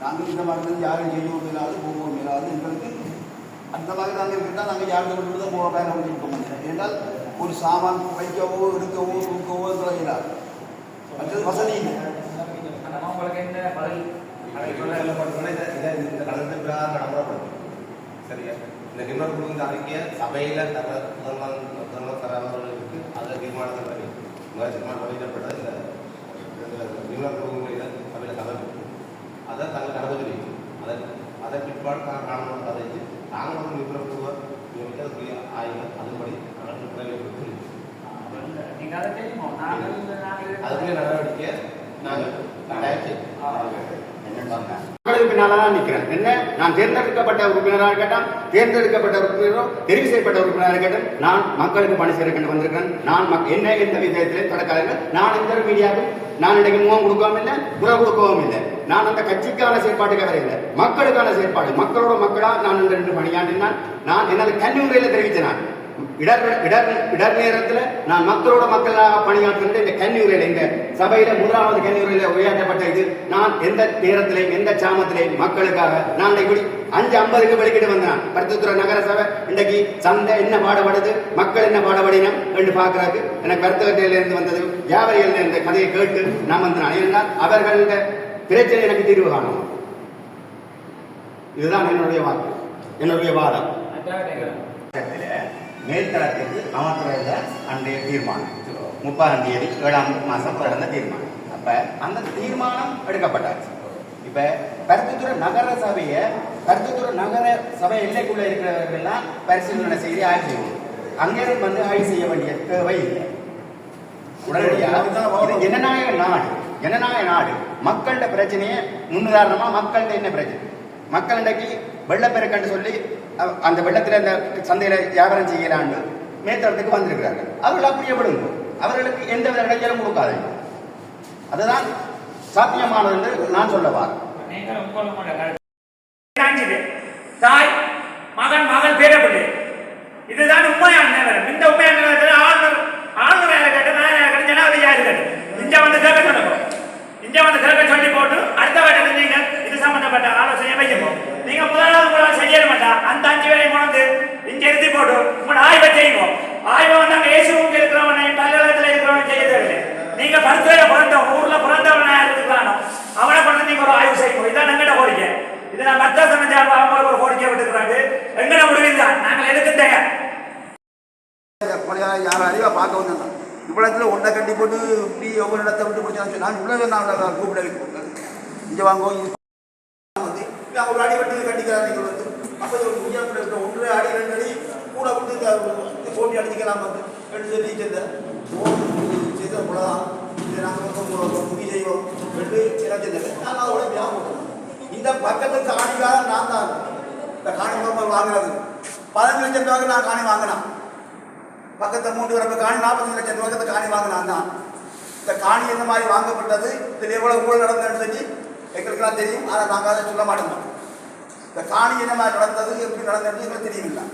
நாங்கள் இந்த மாதிரி யாரும் செய்யவும் இல்லாது போகவும் இல்லாது எங்களுக்கு அந்த மாதிரி நாங்கள் இருக்கிட்டால் நாங்கள் யாருக்கு கொண்டு தான் போக அப்படின்னு பண்ணிட்டு மாட்டேன் ஏன்னால் ஒரு சாமான் வைக்கவோ எடுக்கவோ தூக்கவோ இல்லாது. மற்றது வசதி இல்லை. இந்த சரியா? இந்த நிபுணர் குழு அறிக்கையை சபையில தர முதல்வர் முதல்வர் தரவர்களுக்கு அதை தீர்மானத்தை படி தீர்மானம் வெளியிடப்பட்ட இந்த நிபுணர் சபையில கலந்து அதை தங்கள் கணபதி அதை அதை பிற்பாடு தான் காணணும் அதை நாங்கள் ஒரு நிபுணர் குழுவை நியமித்து அதுக்குரிய ஆய்வு அதன்படி நாங்கள் நிறைவேற்றி அதுக்குரிய நடவடிக்கையை நாங்கள் கட்டாயம் மக்களுக்கு தான் நிற்கிறேன். என்ன? நான் தேர்ந்தெடுக்கப்பட்ட உறுப்பினராக இருக்கட்டும் தேர்ந்தெடுக்கப்பட்ட உறுப்பினரோ தெரிவு செய்யப்பட்ட உறுப்பினராக இருக்கட்டும் நான் மக்களுக்கு பணி சேர்க்க வந்திருக்கிறேன். நான் மக்- என்ன எந்த விதத்திலே தொடக்காதீர்கள். நான் எந்த ஒரு மீடியாவும் நான் இன்றைக்கு முகம் கொடுக்கவும் இல்லை குறை கொடுக்கவும் இல்லை. நான் அந்த கட்சிக்கான செயற்பாட்டுக்காக இல்லை. மக்களுக்கான செயற்பாடு. மக்களோட மக்களா நான் இந்த ரெண்டு பணியாற்றினான் நான் எனது கன்னிமுறையில் தெரிவித்தேன் இடர் இடர் இடர் நேரத்தில் நான் மக்களோட மக்களாக பணியாற்றுகின்ற இந்த கன்னியூரில் இந்த சபையில முதலாவது கன்னியூரில் உரையாற்றப்பட்ட இது. நான் எந்த நேரத்திலையும் எந்த சாமத்திலையும் மக்களுக்காக நான் இப்படி அஞ்சு ஐம்பதுக்கு வெளிக்கிட்டு வந்தான். பருத்தித்துறை நகர சபை இன்றைக்கு சந்தை என்ன பாடுபடுது? மக்கள் என்ன பாடுபடினம்? என்று பாக்குறாரு எனக்கு கருத்துக்கட்டையில இருந்து வந்தது வியாபாரிகள் இந்த கதையை கேட்டு நான் வந்தேன். ஏன்னா அவர்களோட பிரச்சனை எனக்கு தீர்வு காணும். இதுதான் என்னுடைய வாக்கு. என்னுடைய வாதம். மேல்தளத்திற்கு அமர்த்துறதுல அன்றைய தீர்மானம். முப்பதாம் தேதி ஏழாம் மாதம் நடந்த தீர்மானம். அப்ப அந்த தீர்மானம் எடுக்கப்பட்டாச்சு. இப்ப கருத்துத்துறை நகர சபையை கருத்துத்துறை நகர சபை எல்லைக்குள்ள இருக்கிறவர்கள்லாம் பரிசீலனை செய்து ஆய்வு செய்யணும் அங்கேயும் வந்து ஆய்வு செய்ய வேண்டிய தேவை இல்லை. உடனடியாக ஜனநாயக நாடு ஜனநாயக நாடு. மக்கள்கிட்ட பிரச்சனையே முன்னுதாரணமா மக்கள்கிட்ட என்ன பிரச்சனை? மக்கள் இன்றைக்கு வெள்ளப்பெருக்கன்னு சொல்லி அந்த வெள்ளத்தில் அந்த சந்தையில வியாபாரம் செய்யலான்னு மேத்தளத்துக்கு வந்திருக்கிறார்கள். அவர்கள் அப்படியே விடுங்க அவர்களுக்கு எந்த வித இடைஞ்சலும் கொடுக்காது. அதுதான் சாத்தியமானது என்று நான் சொல்ல வாரேன் நீங்கள் உங்களோட கருத்து தாய் மகன் மகள் பேரப்பிள்ளை இதுதான் உண்மையான நிலவரம் இந்த உண்மையான நிலவரத்தில் ஆளுநர் ஆளுநர் யாரை கேட்டு நான் யாரை கேட்டு ஜனாதிபதி யாரு கேட்டு இங்க வந்து கேட்க சொல்லணும் இங்க வந்து கேட்க சொல்லி போட்டு அடுத்த வாட்டி நீங்க இது சம்பந்தப்பட்ட ஆலோசனை வைக்கணும் நீங்க முதலாவது உங்களால் செய்ய மாட்டா அந்த அஞ்சு வேலை கொண்டு இங்க எழுதி போட்டு உங்களோட ஆய்வை செய்வோம் ஆய்வை வந்து அங்க ஏசுவங்க இருக்கிறவனை பல்கலைக்கழகத்தில் இருக்கிறவனை செய்ய தேவையில்லை நீங்க பருத்துறையில பிறந்த ஊர்ல பிறந்தவனா இருக்கிறானோ அவனை கொண்டு நீங்க ஒரு ஆய்வு செய்யணும் இதான் எங்கட கோரிக்கை. இது நான் மத்திய சமைச்சு அவங்களுக்கு ஒரு கோரிக்கை விட்டுக்கிறாங்க எங்கட முடிவு தான் நாங்கள் எதுக்கு தயார். கொலையாக யாரும் அறிவாக பார்க்க வந்திருந்தான் இவ்வளத்தில் ஒன்றை கட்டி போட்டு இப்படி ஒவ்வொரு இடத்த விட்டு பிடிச்சாச்சு நான் இவ்வளோ நான் கூப்பிட இங்கே வாங்குவோம் இது வந்து நான் ஒரு அடி வெட்டி கட்டிக்கிறார் வந்து. அப்போ ஒரு முடியா ஒன்று அடி ரெண்டு அடி கூட விட்டு போட்டி அடிச்சுக்கலாம் வந்து. எடுத்து சொல்லி செய்த செய்த அவ்வளோதான் நாங்கள் எல்லாம் செஞ்சது நாங்கள் அதோட ஞாபகம் இந்த பக்கத்துக்கு ஆணிக்காரன் நான் தான் இந்த காணி மரங்கள் வாங்குறது பதினஞ்சு லட்சம் ரூபாய்க்கு நான் காணி வாங்கினேன் பக்கத்து மூன்று வரப்பு காணி நாற்பத்தஞ்சு லட்சம் ரூபாய்க்கு காணி வாங்கினான் தான் இந்த காணி இந்த மாதிரி வாங்கப்பட்டது இதில் ஊழல் நடந்ததுன்னு சொல்லி எங்களுக்கெல்லாம் தெரியும் ஆனால் நாங்கள் அதை சொல்ல மாட்டோம் இந்த காணி என்ன மாதிரி நடந்தது எப்படி நடந்தது எங்களுக்கு தெரியவில்லை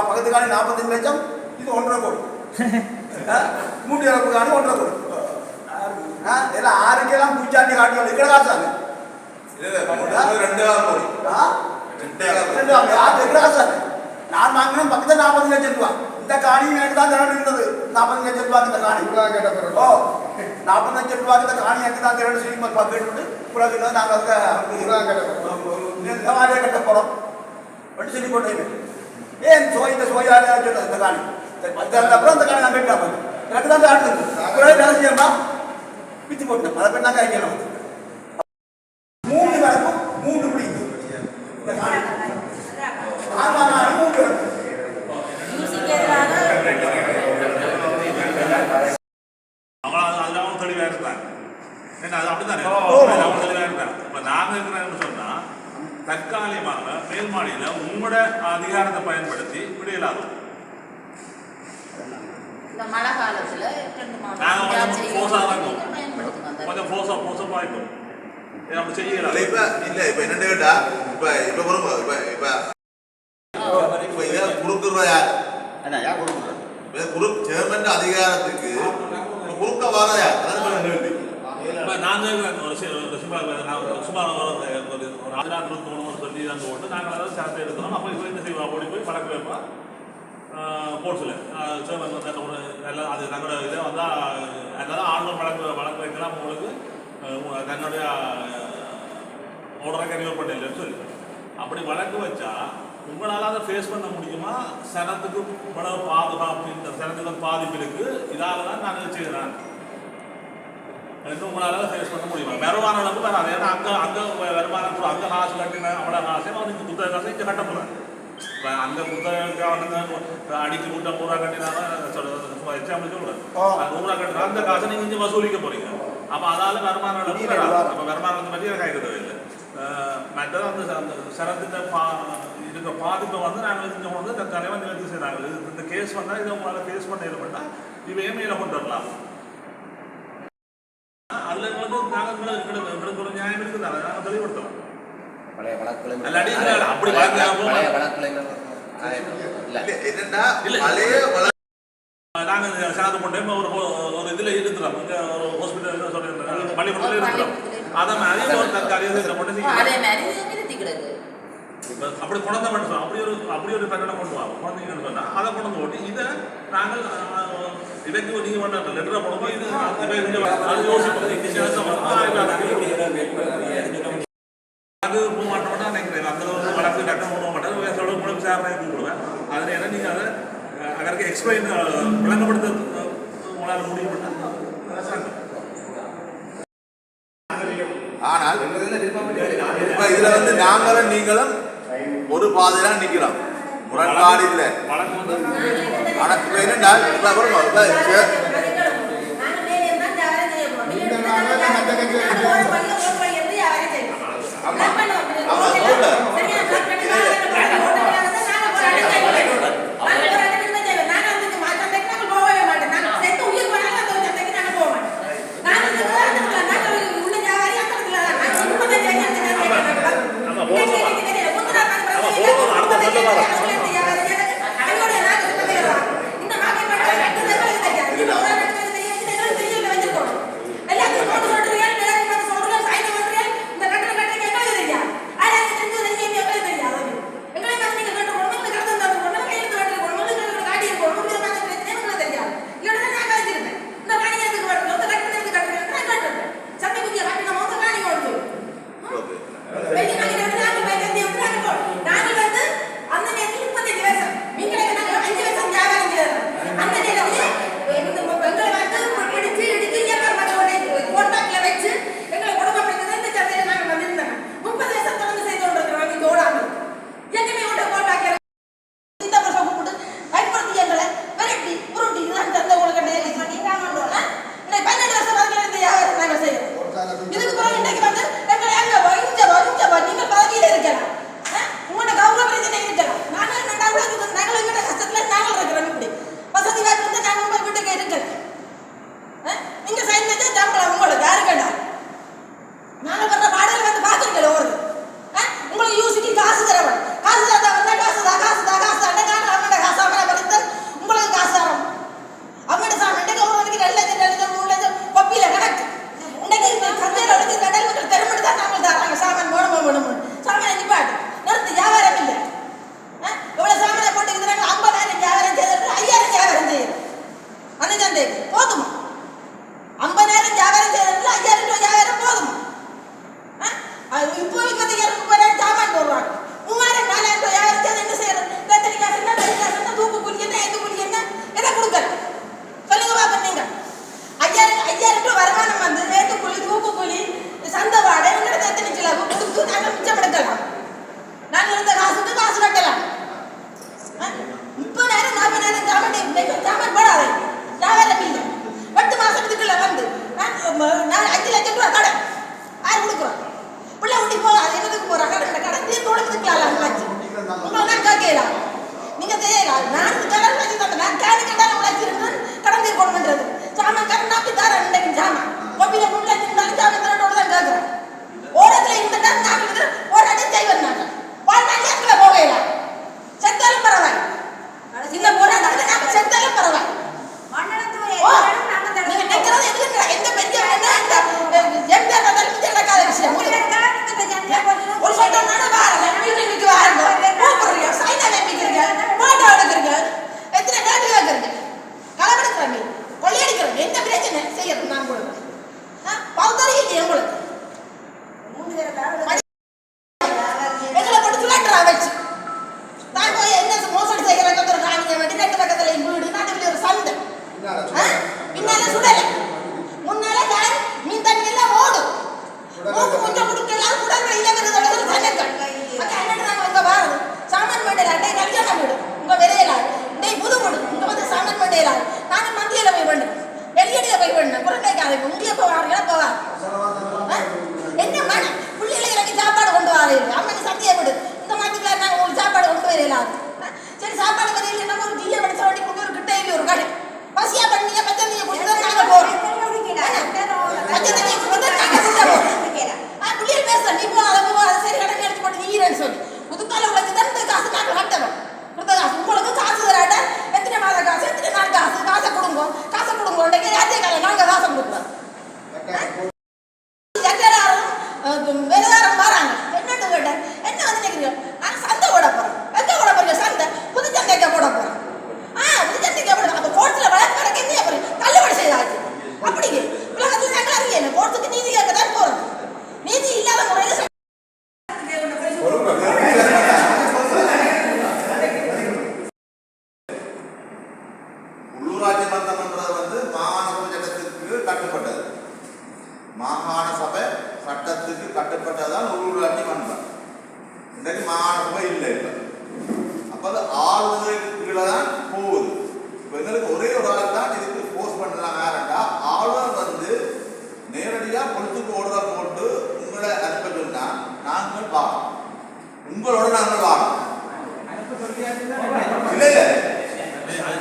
பக்கத்து காணி நாற்பத்தஞ்சு லட்சம் இது ஒன்றரை கோடி? மூன்று வரப்பு காணி ஒன்றரை கோடி பூச்சாண்டி காட்டி இருக்கிற காசாங்க ஆ? ரெண்டு ஆமா, யார் இருக்கிற காசாங்க நான் வாங்கினேன் பக்கத்தில் நாற்பது லட்சம் ரூபா இந்த காணி எனக்கு தான் திரண்டு இருந்தது. நாற்பது லட்சம் இந்த காணி. ஓ நாற்பது லட்சம் ரூபாய்க்கு இந்த காணி எனக்கு தான் திரண்டு சொல்லி பக்கெட்டு பிறகு நாங்கள் இந்த மாதிரியே கட்ட போகிறோம் அப்படின்னு சொல்லி போட்டேன் ஏன் சோய் இந்த சோயாலே சொல்ல இந்த காணி. பத்தாண்டு அப்புறம் இந்த காணி நான் கட்டினா எனக்கு தான் காணி பிறகு வேலை செய்யணுமா பிச்சு போட்டு. அதை பேர் வைக்கணும் காய்க்கணும் மூணு வரப்பும் மூணு பிடிக்கும் இந்த காணி ஆமா நான் மூணு வரப்பு அவங்க அது- அதுல அவங்க தெளிவா இருந்தாங்க ஏன்னா அது அப்படித்தானே ஓ. அதுல அவங்க தெளிவா இருந்தாங்க இப்ப நாங்க இருக்கிறோம்னு சொன்னா தற்காலிகமாக மேல்மாடியில உங்களோட அதிகாரத்தை பயன்படுத்தி விடையலாகும் இந்த மழை காலத்துல ரெண்டு மாதம் நாங்க கொஞ்சம் செய்ய ஃபோர்ஸா தான் நீங்க இருக்கும் பயன்படுத்துங்க கொஞ்சம் ஃபோர்ஸா ஃபோர்ஸா பாய்க்கும் இதை அப்படி இல்ல செய்யலாம் இப்ப இல்ல இப்ப என்னன்னு கேட்டா இப்ப இப்ப வரும் இப்ப இப்ப இப்ப இத குறுக்குற யார் என்ன யார் கொடுக்குறது இப்ப கவர்மெண்ட் அதிகாரத்துக்கு குறுக்க வர அதான் கேள்வி. இப்ப ஒரு சும்மா நான் சும்மா ஒரு எல்லாம் நிறுத்தணும்னு சொல்லி தான் போட்டு நாங்கள் அதை சேர்த்து எடுக்கிறோம். அப்போ இப்போ என்ன செய்வோம் ஓடி போய் வழக்கு வைப்போம் போர்ட்ஸில் சேவன் வந்து அந்த எல்லாம் அது தன்னோட இதை வந்தால் அதெல்லாம் ஆளுநர் வழக்கு வழக்கு வைக்கலாம் உங்களுக்கு. தன்னுடைய ஓடரை கன்வெர்ட் பண்ணலன்னு சொல்லி. அப்படி வழக்கு வச்சா உங்களால் அதை ஃபேஸ் பண்ண முடியுமா? சனத்துக்கு இவ்வளவு பாதுகாப்பு இந்த சனத்துக்கு பாதிப்பு இருக்கு. இதால தான் இதை செய்கிறேன் உங்களால் ஃபேஸ் பண்ண முடியுமா? வருமான அளவு வராது ஏன்னா அங்கே அங்கே வருமானம் கூட அங்கே காசு கட்டின அவ்வளோ காசு. அவனுக்கு புத்தக காசு இங்கே கட்ட போகிறேன் இப்போ அங்கே புத்தக அவனுக்கு அடிச்சு முட்டை நூறுரூவா கட்டினாலும் சொல்லுறது எக்ஸாம்பிள் சொல்கிறேன் கட்டினா அந்த காசை நீங்கள் இங்கே வசூலிக்க போறீங்க. அப்போ அதால வருமான அளவு நீங்க வராது. அப்போ வருமானத்தை பற்றி எனக்கு ஆகிறது இல்லை. மற்றது அந்த அந்த சரத்திட்ட பா இருக்கிற பாதிப்பை வந்து நாங்கள் இங்கே வந்து தற்காலிகமாக நிவர்த்தி செய்கிறாங்க இது இந்த கேஸ் வந்தால் இதை உங்களால் ஃபேஸ் பண்ண இருப்பா இவையே மேலே கொண்டு வரலாம். அல்ல எங்களுக்கு நாங்கள் எங்களுக்கு ஒரு நியாயம் இருக்குது. அதை நாங்கள் தெளிவுபடுத்தலாம் பழைய வழக்குகளை அப்படி. வழக்குகளை நாங்கள் சாதம் போட்டோம் ஒரு ஒரு இதில் இருக்கிறோம். இங்கே ஒரு ஹாஸ்பிட்டல் சொல்லியிருந்தோம் பள்ளிக்கூடத்தில் இருக்கிறோம். அதை மாதிரி ஒரு தற்காலிக இதை இப்ப அப்படி குழந்தை மட்டும். அப்படி ஒரு அப்படி ஒரு பிரச்சனை கொண்டு வாங்க குழந்தைங்கன்னு சொன்னால் அதை கொண்டு ஓட்டி இதை நாங்கள் இவைக்கு நீங்கள் பண்ண லெட்டரை போடும்போது இது அது யோசிப்போம் வரும். அது போக மாட்டோம்னா நினைக்கிறேன் அந்த ஒரு வழக்கு டக்குனு போக மாட்டேன் வேசோட மூணு விசாரணை கூப்பிடுவேன் அதில் என்ன நீங்கள் அதை அவருக்கு எக்ஸ்பிளைன் விளங்கப்படுத்த அஹ், உங்களால் முடியும்னா சங்கம் ஆனால் இப்ப இதுல வந்து நாங்களும் நீங்களும் பாதையில நிக்கிறோம் முரண்பாடு இல்ல. இப்ப என்னன்னா அதுக்கு the கட்டுப்பட்டதுதான் உள்ளூராட்சி மன்றம் இன்றைக்கு மாகாண சபை இல்லை இப்போ. அப்போ அது ஆளுநருக்கு கீழே தான் போகுது. இப்போ எங்களுக்கு ஒரே ஒரு ஆள் தான் இதுக்கு போஸ்ட் பண்ணலாம் யாருண்டா ஆளுநர் வந்து நேரடியாக பொலிட்டிக்கு ஓடுதல் போட்டு உங்களை அனுப்ப சொன்னா நாங்கள் வாரோம். உங்களோட நாங்கள் வாரோம். இல்லை இல்லை.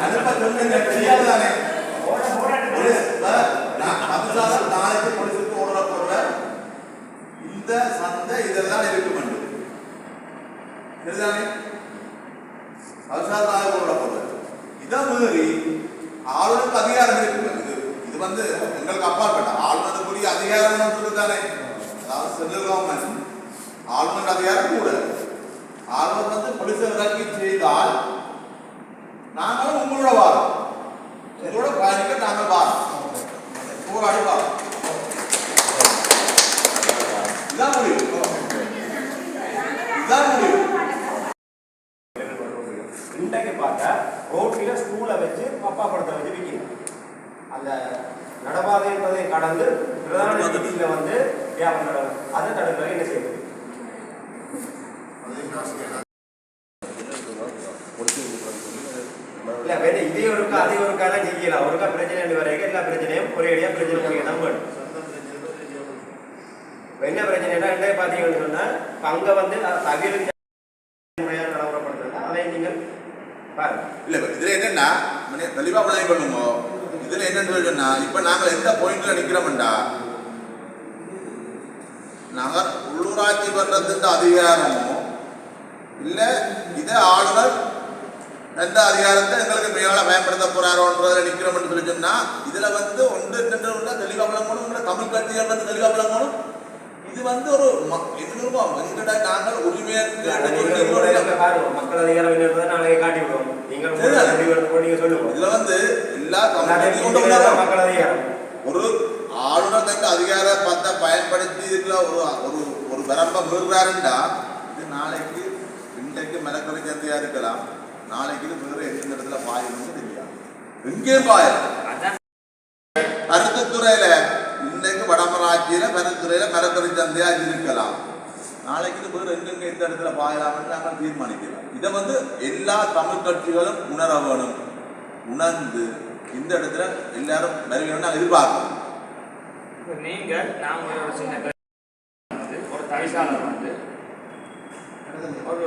அனுப்ப சொன்னீங்க தெரியாதுதானே ஒரு சார், நான் அபிசாரம் நாளைக்கு பொலிசுக்கு ஓடுற போடுற இந்த தான் இதெல்லாம் இருக்கும் என்று சரிதானே அபிசாரம் நாளைக்கு ஓடுற போடுற இதை மீறி ஆளுநருக்கு அதிகாரம் இருக்கு இது இது வந்து எங்களுக்கு அப்பாற்பட்ட ஆளுநருக்குரிய அதிகாரம் இருக்குதானே அதாவது சென்ட்ரல் கவர்மெண்ட் ஆளுநர் அதிகாரம் கூட ஆளுநர் வந்து பொலிசை இறக்கி செய்தால் நாங்களும் உங்களோட வாரம் உங்களோட பயணிக்க நாங்கள் வாரம் போராடி வாரம் இதான் முடியும் இதான் இன்றைக்கு பார்த்தா ரோட்டில் ஸ்கூலை வச்சு பப்பா படத்தை வச்சு விற்கிது அந்த நடபாதை என்பதை கடந்து பிரதான வீதியில் வந்து வியாபாரம் நடக்கும். அதை தடுக்க என்ன செய்யுது இல்ல வேற இதே ஒருக்கா அதே ஒருக்கா தான் செய்யலாம் ஒருக்கா பிரச்சனை வரைக்கும் எல்லா பிரச்சனையும் ஒரே அடியா பிரச்சனை முடிய தான் வேணும் இப்ப என்ன பிரச்சனைனா என்ன பார்த்தீங்கன்னு சொன்னா இப்ப அங்க வந்து தவிர முறையாக நடைமுறைப்படுத்துறது அதை நீங்கள் இல்ல இதுல என்னன்னா தெளிவா பண்ணுங்க. இதுல என்னன்னு சொல்லி இப்ப நாங்க எந்த பாயிண்ட்ல நிக்கிறோம்டா? நகர் உள்ளூராட்சி மன்றத்தின் அதிகாரமோ? இல்ல இதே ஆளுநர் எந்த அதிகாரத்தை எங்களுக்கு மேலால பயன்படுத்த போறாரோன்றதுல நிற்கிறோம்னு சொல்லி இதுல வந்து ஒன்று ரெண்டு ஒன்று விளங்கணும். உங்களை தமிழ் கட்சிகள் வந்து தெளிவா விளங்கணும். இது வந்து ஒரு என்னமோ எங்கட நாங்கள் உரிமையை மக்கள் அதிகாரம் என்னன்றதை நாளைக்கு காட்டி விடுவோம். நீங்கள் உங்களுடைய சரிதான். முடிவு எடுத்து நீங்க சொல்லுவோம் இதுல வந்து எல்லா. மக்கள் அதிகாரம். ஒரு ஆளுநர் தங்க அதிகார பத்தை பயன்படுத்தி இதுல ஒரு ஒரு ஒரு வரம்ப மீறுறாருண்டா இது நாளைக்கு இன்றைக்கு மரக்கரை சந்தையா இருக்கலாம். நாளைக்கு வேற எந்த இடத்துல பாயணும்னு தெரியாது. எங்கேயும் பாயலாம் கருத்துத்துறையில இன்றைக்கு வடமராட்சியில கருத்துறையில பரத்துறை சந்தையா இருக்கலாம். நாளைக்கு இது வேற எங்கெங்க எந்த இடத்துல பாயலாம்னு நாங்கள் தீர்மானிக்கலாம். இதை வந்து எல்லா தமிழ் கட்சிகளும் உணர வேணும். உணர்ந்து இந்த இடத்துல எல்லாரும் வருவீங்கன்னு நாங்கள் எதிர்பார்க்கணும் இப்ப நீங்கள் நான் ஒரு சின்ன வந்து, ஒரு தவிசாளர் வந்து ஒரு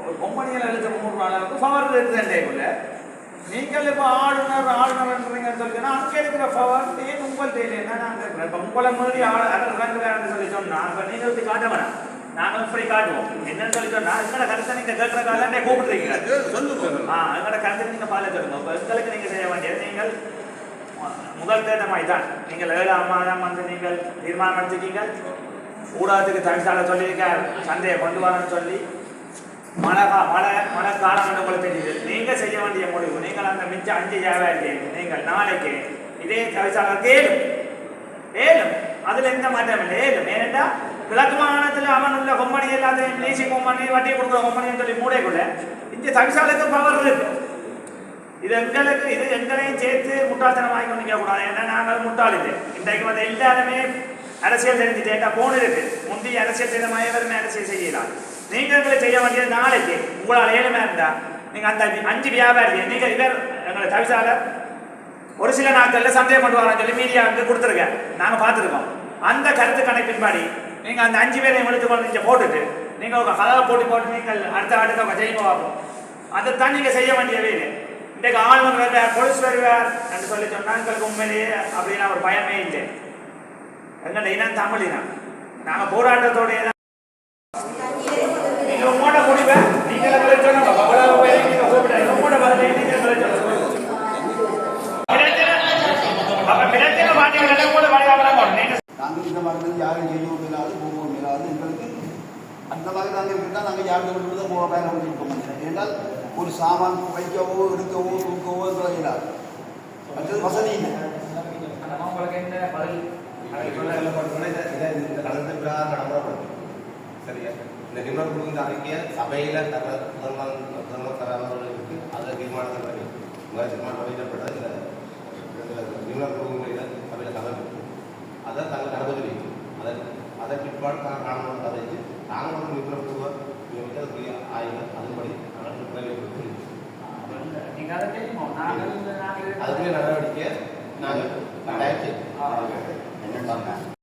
ஒரு பொம்மணியில் எழுத மூணு அளவுக்கு பவர் இருக்குதுன்றேக்குள்ள நீங்கள் இப்போ ஆளுநர் ஆளுநர்ன்றீங்கன்னு சொல்லிச்சுன்னா அங்கே இருக்கிற பவர் ஏன் உங்கள்கிட்ட இல்லைன்னா நாங்கள் இருக்கிறோம் இப்போ உங்களை மாதிரி ஆள் சொல்லி சொன்னா இப்போ நீங்கள் இப்படி காட்ட வேணாம். நாங்கள் இப்படி காட்டுவோம். என்னன்னு சொல்லி சொன்னா எங்களோட கருத்தை நீங்கள் கேட்குற காலம் கூப்பிடுறீங்க. சொல்லுங்க ஆ எங்களோட கருத்தை நீங்கள் பால சொல்லுங்க. இப்போ எங்களுக்கு நீங்கள் செய்ய வேண்டியது நீங்கள் முதல் தேட்டமாய் தான் நீங்கள் ஏழாம் மாதம் வந்து நீங்கள் தீர்மானம் எடுத்துக்கீங்க ஊடகத்துக்கு தவிசால சொல்லியிருக்கார். சந்தையை கொண்டு வரணும்னு சொல்லி மழை மழை மழை காலம் என்று உங்களுக்கு தெரியுது. நீங்கள் செய்ய வேண்டிய முடிவு நீங்கள் அந்த மிச்சம் அஞ்சு வியாபாரி நீங்கள் நாளைக்கு இதே தவிசாளருக்கு ஏழும் ஏழும். அதுல எந்த மாற்றம் இல்லை. ஏழும். ஏனென்றா கிழக்கு மாகாணத்தில் அவன் உள்ள கொம்பனி எல்லாத்தையும் லீசி கொம்பனி வட்டி கொடுக்குற கொம்பனின்னு சொல்லி மூடைக்குள்ள இங்கே தவிசாலுக்கு பவர் இருக்கு. இது எங்களுக்கு இது எங்களையும் சேர்த்து முட்டாள்தனம் வாங்கி கொண்டு கூடாது. ஏன்னா நாங்கள் முட்டாள் இது. இன்றைக்கு வந்து எல்லாருமே அரசியல் தெரிஞ்சுட்டேட்டா போன இருக்கு. முந்தைய அரசியல் செய்த மயவருமே அரசியல் செய்யலாம். நீங்கள் செய்ய வேண்டியது நாளைக்கு உங்களால் ஏழுமே இருந்தா நீங்க அந்த அஞ்சு வியாபாரி நீங்க இவர் எங்களை தவிசாளர் ஒரு சில நாட்கள்ல சந்தேகம் கொண்டு சொல்லி மீடியா வந்து கொடுத்துருக்கேன் நாங்க பார்த்துருக்கோம். அந்த கருத்து கணக்கின்படி நீங்க அந்த அஞ்சு பேரையும் எடுத்து கொண்டு இங்க போட்டுட்டு நீங்க ஒரு கதவை போட்டு போட்டு நீங்கள் அடுத்த அடுத்த ஜெயிக்க பார்ப்போம் அதைத்தான் நீங்க செய்ய வேண்டிய வேலை இன்றைக்கு ஆளுநர் வருவார் கொலுசு வருவார் என்று சொல்லி சொன்னால் எங்களுக்கு உண்மையிலேயே அப்படின்னா ஒரு பயமே இல்லை. எங்கள்ட இனம் தமிழ் இனம் நாங்க போராட்டத்தோடைய தான் நீங்க உங்களோட முடிவை நீங்க எங்களை சொன்னோம் அவ்வளவு பேரை நீங்க கூப்பிடாது உங்களோட நாங்கள் இந்த மாதிரி யாரும் செய்யவும் இல்லாது போகவும் இல்லாது எங்களுக்கு அந்த மாதிரி நாங்கள் இருந்தால் நாங்கள் யாருக்கு விட்டு தான் போக பயணம் பண்ணியிருக்கோம் ஏன்னால் ஒரு சாமான் வைக்கவோ எடுக்கவோ தூக்கவோ இல்லாது மற்றது வசதி இல்லை. உங்களுக்கு என்ன பதில்? சரியா இந்த நிபுணர் குழு இந்த அறிக்கையை சபையில தர முதல்வர் முதல்வர் தலைவர்களுக்கு அதை தீர்மானத்தை பண்ணி தீர்மானம் வெளியிடப்பட்ட இந்த குழு இதை சபையில கலந்து அதை தாங்கள் கடவுள் வைக்கும். அதை அதை பிற்பாடு தான் காணணும் வச்சு நாங்கள் ஒரு நிபுணர் குழுவை நியமித்து அதுக்குரிய ஆய்வு அதன்படி நாங்கள் நிறைவேற்றி அதுக்குரிய நடவடிக்கையை நாங்கள் செய்வோம் என்னன்னு